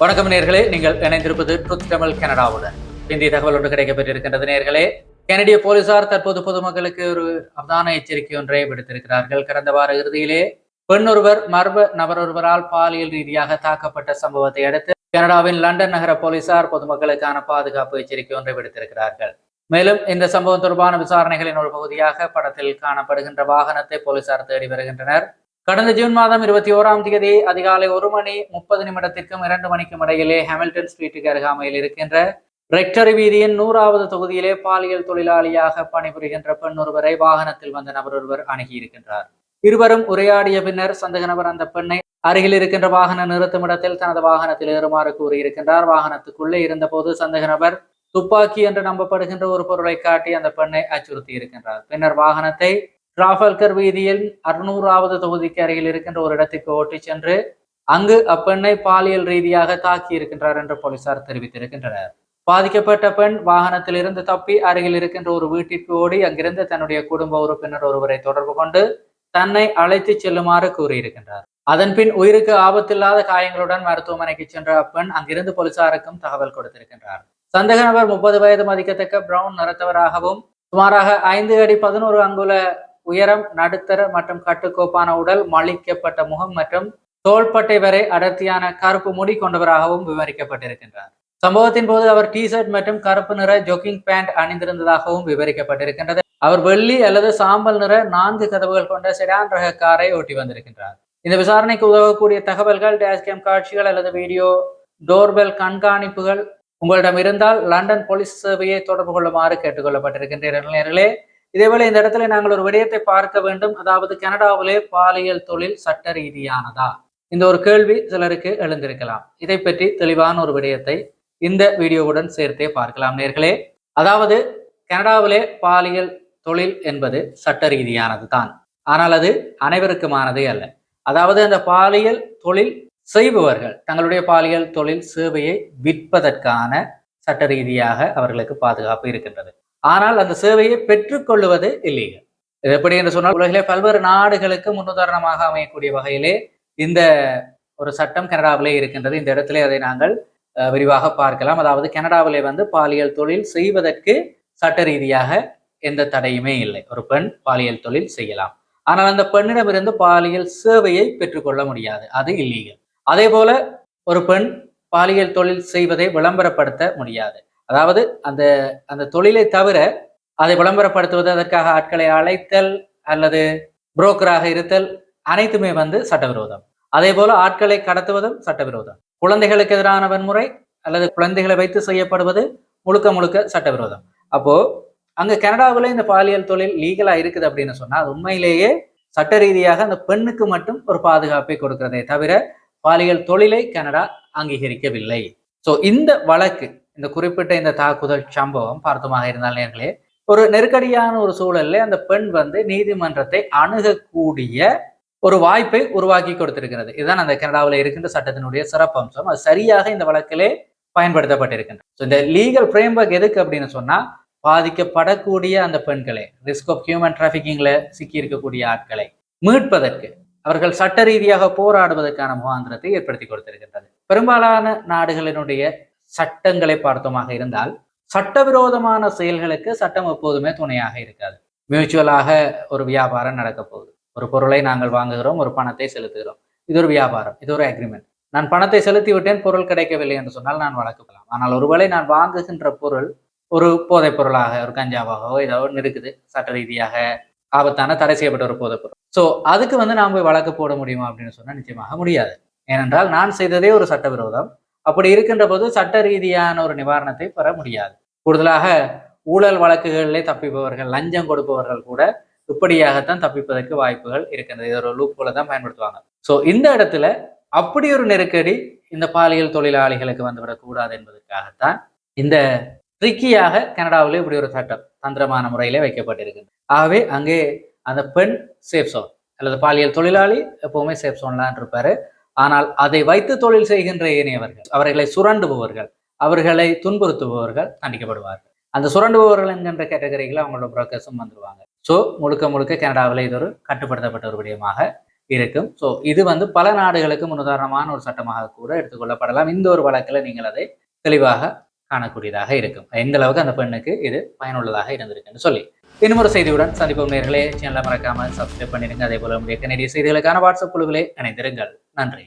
வணக்கம் நேர்களே நீங்கள் இணைந்திருப்பது ட்ரூத் தமிழ் கனடாவுடன் இந்திய தகவல் ஒன்று கிடைக்கப்பட்டிருக்கின்றது நேர்களே. கனடிய போலீசார் தற்போது பொதுமக்களுக்கு ஒரு அவதான எச்சரிக்கை ஒன்றை விடுத்திருக்கிறார்கள். கடந்த வார இறுதியிலே பெண் ஒருவர் மர்ம நபர் ஒருவரால் பாலியல் ரீதியாக தாக்கப்பட்ட சம்பவத்தை அடுத்து கனடாவின் லண்டன் நகர போலீசார் பொதுமக்களுக்கான பாதுகாப்பு எச்சரிக்கை ஒன்றை விடுத்திருக்கிறார்கள். மேலும் இந்த சம்பவம் தொடர்பான விசாரணைகளின் ஒரு பகுதியாக படத்தில் காணப்படுகின்ற வாகனத்தை போலீசார் தேடி வருகின்றனர். கடந்த ஜூன் மாதம் இருபத்தி ஓராம் தேதி அதிகாலை ஒரு மணி முப்பது நிமிடத்திற்கும் இரண்டு மணிக்கும் இடையிலே ஹாமில்டன் ஸ்ட்ரீட்டுக்கு அருகாமையில் இருக்கின்ற ரெக்டரி வீதியின் நூறாவது தொகுதியிலே பாலியல் தொழிலாளியாக பணிபுரிகின்ற பெண் ஒருவரை வாகனத்தில் வந்த நபர் ஒருவர் அணுகியிருக்கின்றார். இருவரும் உரையாடிய பின்னர் சந்தக நபர் அந்த பெண்ணை அருகில் இருக்கின்ற வாகன நிறுத்தும் இடத்தில் தனது வாகனத்தில் ஏறுமாறு கூறியிருக்கின்றார். வாகனத்துக்குள்ளே இருந்தபோது சந்தக நபர் துப்பாக்கி என்று நம்பப்படுகின்ற ஒரு பொருளை காட்டி அந்த பெண்ணை அச்சுறுத்தி இருக்கின்றார் பின்னர் வாகனத்தை டிராஃபல்கர் வீதியில் அறுநூறாவது தொகுதிக்கு அருகில் இருக்கின்ற ஒரு இடத்துக்கு ஓட்டிச் சென்று அங்கு அப்பெண்ணை பாலியல் ரீதியாக தாக்கி இருக்கின்றார் என்று போலீசார் தெரிவித்திருக்கின்றனர். பாதிக்கப்பட்ட பெண் வாகனத்தில் இருந்து தப்பி அருகில் இருக்கின்ற ஒரு வீட்டிற்கு ஓடி அங்கிருந்து தன்னுடைய குடும்ப உறுப்பினர் ஒருவரை தொடர்பு கொண்டு தன்னை அழைத்து செல்லுமாறு கூறியிருக்கின்றார். அதன் பின் உயிருக்கு ஆபத்தில்லாத காயங்களுடன் மருத்துவமனைக்கு சென்ற அப்பெண் அங்கிருந்து போலீசாருக்கும் தகவல் கொடுத்திருக்கின்றார். சந்தேக நபர் முப்பது வயது மதிக்கத்தக்க பிரவுன் நிறத்தவராகவும் சுமாராக ஐந்து அடி பதினோரு அங்குல உயரம் நடுத்தர மற்றும் கட்டுக்கோப்பான உடல் மலிக்கப்பட்ட முகம் மற்றும் தோள்பட்டை வரை அடர்த்தியான கருப்பு முடி கொண்டவராகவும் விவரிக்கப்பட்டிருக்கின்றார். சம்பவத்தின் போது அவர் டிஷர்ட் மற்றும் கருப்பு நிற ஜொக்கிங் பேண்ட் அணிந்திருந்ததாகவும் விவரிக்கப்பட்டிருக்கின்றது. அவர் வெள்ளி அல்லது சாம்பல் நிற நான்கு கதவுகள் கொண்ட செடான் ரக காரை ஓட்டி வந்திருக்கின்றார். இந்த விசாரணைக்கு உதவக்கூடிய தகவல்கள் டேஷ்கேம் காட்சிகள் அல்லது வீடியோ டோர்பெல் கண்காணிப்புகள் உங்களிடம் இருந்தால் லண்டன் போலீஸ் சேவையை தொடர்பு கொள்ளுமாறு கேட்டுக்கொள்ளப்பட்டிருக்கின்றீர்களே இதேவேளை இந்த இடத்துல நாங்கள் ஒரு விடயத்தை பார்க்க வேண்டும். அதாவது கனடாவிலே பாலியல் தொழில் சட்ட ரீதியானதா? இந்த ஒரு கேள்வி சிலருக்கு எழுந்திருக்கலாம். இதை பற்றி தெளிவான ஒரு விடயத்தை இந்த வீடியோவுடன் சேர்த்தே பார்க்கலாம் நேர்களே. அதாவது கனடாவிலே பாலியல் தொழில் என்பது சட்ட ரீதியானது தான் ஆனால் அது அனைவருக்குமானதே அல்ல. அதாவது அந்த பாலியல் தொழில் செய்பவர்கள் தங்களுடைய பாலியல் தொழில் சேவையை விற்பதற்கான சட்ட ரீதியாக அவர்களுக்கு பாதுகாப்பு இருக்கின்றது. ஆனால் அந்த சேவையை பெற்றுக்கொள்வது இல்லீகல் இது எப்படி என்று சொன்னால் உலகிலே பல்வேறு நாடுகளுக்கு முன்னுதாரணமாக அமையக்கூடிய வகையிலே இந்த ஒரு சட்டம் கனடாவிலே இருக்கின்றது. இந்த இடத்திலே அதை நாங்கள் விரிவாக பார்க்கலாம். அதாவது கனடாவிலே வந்து பாலியல் தொழில் செய்வதற்கு சட்ட ரீதியாக எந்த தடையுமே இல்லை. ஒரு பெண் பாலியல் தொழில் செய்யலாம். ஆனால் அந்த பெண்ணிடமிருந்து பாலியல் சேவையை பெற்றுக்கொள்ள முடியாது. அது இல்லீகல் அதே போல ஒரு பெண் பாலியல் தொழில் செய்வதை விளம்பரப்படுத்த முடியாது. அதாவது அந்த அந்த தொழிலை தவிர அதை விளம்பரப்படுத்துவது அதற்காக ஆட்களை அழைத்தல் அல்லது புரோக்கராக இருத்தல் அனைத்துமே வந்து சட்டவிரோதம். அதே போல ஆட்களை கடத்துவதும் சட்டவிரோதம். குழந்தைகளுக்கு எதிரான வன்முறை அல்லது குழந்தைகளை வைத்து செய்யப்படுவது முழுக்க முழுக்க சட்டவிரோதம். அப்போ அங்க கனடாவில் இந்த பாலியல் தொழில் லீகலா இருக்குது அப்படின்னு சொன்னா அது உண்மையிலேயே சட்ட ரீதியாக அந்த பெண்ணுக்கு மட்டும் ஒரு பாதுகாப்பை கொடுக்கிறதே தவிர பாலியல் தொழிலை கனடா அங்கீகரிக்கவில்லை. ஸோ இந்த வழக்கு இந்த குறிப்பிட்ட இந்த தாக்குதல் சம்பவம் பார்த்தமாக இருந்தால் நேர்களே ஒரு நெருக்கடியான ஒரு சூழல்ல அந்த பெண் வந்து நீதிமன்றத்தை அணுகக்கூடிய ஒரு வாய்ப்பை உருவாக்கி கொடுத்திருக்கிறது. இதுதான் அந்த கனடாவில் இருக்கின்ற சட்டத்தினுடைய சிறப்பம்சம். அது சரியாக இந்த வழக்கிலே பயன்படுத்தப்பட்டிருக்கின்றது. ஸோ இந்த லீகல் ஃப்ரேம்ஒர்க் எதுக்கு அப்படின்னு சொன்னா பாதிக்கப்படக்கூடிய அந்த பெண்களை ரிஸ்க் ஆஃப் ஹியூமன் டிராஃபிக்கிங்ல சிக்கி இருக்கக்கூடிய ஆட்களை மீட்பதற்கு அவர்கள் சட்ட ரீதியாக போராடுவதற்கான முகாந்திரத்தை ஏற்படுத்தி கொடுத்திருக்கின்றது. பெரும்பாலான நாடுகளினுடைய சட்டங்களை பார்த்தோமாக இருந்தால் சட்டவிரோதமான செயல்களுக்கு சட்டம் எப்போதுமே துணையாக இருக்காது. மியூச்சுவலாக ஒரு வியாபாரம் நடக்க போகுது. ஒரு பொருளை நாங்கள் வாங்குகிறோம் ஒரு பணத்தை செலுத்துகிறோம். இது ஒரு வியாபாரம் இது ஒரு அக்ரிமெண்ட் நான் பணத்தை செலுத்தி விட்டேன் பொருள் கிடைக்கவில்லை என்று சொன்னால் நான் வழக்கப்படலாம். ஆனால் ஒருவேளை நான் வாங்குகின்ற பொருள் ஒரு போதைப் பொருளாக ஒரு கஞ்சாவாகவோ ஏதோ ஒன்று இருக்குது. சட்ட ரீதியாக ஆபத்தான தடை செய்யப்பட்ட ஒரு போதைப் பொருள். ஸோ அதுக்கு வந்து நாம் போய் வழக்கு போட முடியுமா அப்படின்னு சொன்னால் நிச்சயமாக முடியாது. ஏனென்றால் நான் செய்ததே ஒரு சட்டவிரோதம். அப்படி இருக்கின்ற போது சட்ட ரீதியான ஒரு நிவாரணத்தை பெற முடியாது. கூடுதலாக ஊழல் வழக்குகளிலே தப்பிப்பவர்கள் லஞ்சம் கொடுப்பவர்கள் கூட இப்படியாகத்தான் தப்பிப்பதற்கு வாய்ப்புகள் இருக்கின்றது. இது ஒரு லூப் போல தான் பயன்படுத்துவாங்க. ஸோ இந்த இடத்துல அப்படி ஒரு நெருக்கடி இந்த பாலியல் தொழிலாளிகளுக்கு வந்துவிடக்கூடாது என்பதற்காகத்தான் இந்த ட்ரிக்கியாக கனடாவில் இப்படி ஒரு சட்டம் தந்திரமான முறையிலே வைக்கப்பட்டிருக்கு ஆகவே அங்கே அந்த பெண் சேஃப் சோன் அல்லது பாலியல் தொழிலாளி எப்பவுமே சேஃப் சோன்லான் இருப்பாரு. ஆனால் அதை வைத்து தொழில் செய்கின்ற ஏனையவர்கள் அவர்களை சுரண்டுபவர்கள் அவர்களை துன்புறுத்துபவர்கள் தண்டிக்கப்படுவார்கள். அந்த சுரண்டுபவர்கள் என்கின்ற கேட்டகரிகளை அவங்களோட புரோக்கர்ஸும் வந்துருவாங்க. ஸோ முழுக்க முழுக்க கனடாவில் இது ஒரு கட்டுப்படுத்தப்பட்ட ஒரு விடயமாக இருக்கும். ஸோ இது வந்து பல நாடுகளுக்கு முன்னுதாரணமான ஒரு சட்டமாக கூட எடுத்துக்கொள்ளப்படலாம். இந்த ஒரு வழக்கில் நீங்கள் அதை தெளிவாக காணக்கூடியதாக இருக்கும். எந்த அளவுக்கு அந்த பெண்ணுக்கு இது பயனுள்ளதாக இருந்திருக்குன்னு சொல்லி. இன்னும் ஒரு செய்தியுடன் சந்திப்போம் நேர்களே. சேனலை மறக்காமல் சப்ஸ்கிரைப் பண்ணிடுங்க. அதே போல உங்களுடைய கனடிய செய்திகளுக்கான வாட்ஸ்அப் குழுவிலே இணைந்திருங்கள். நன்றி.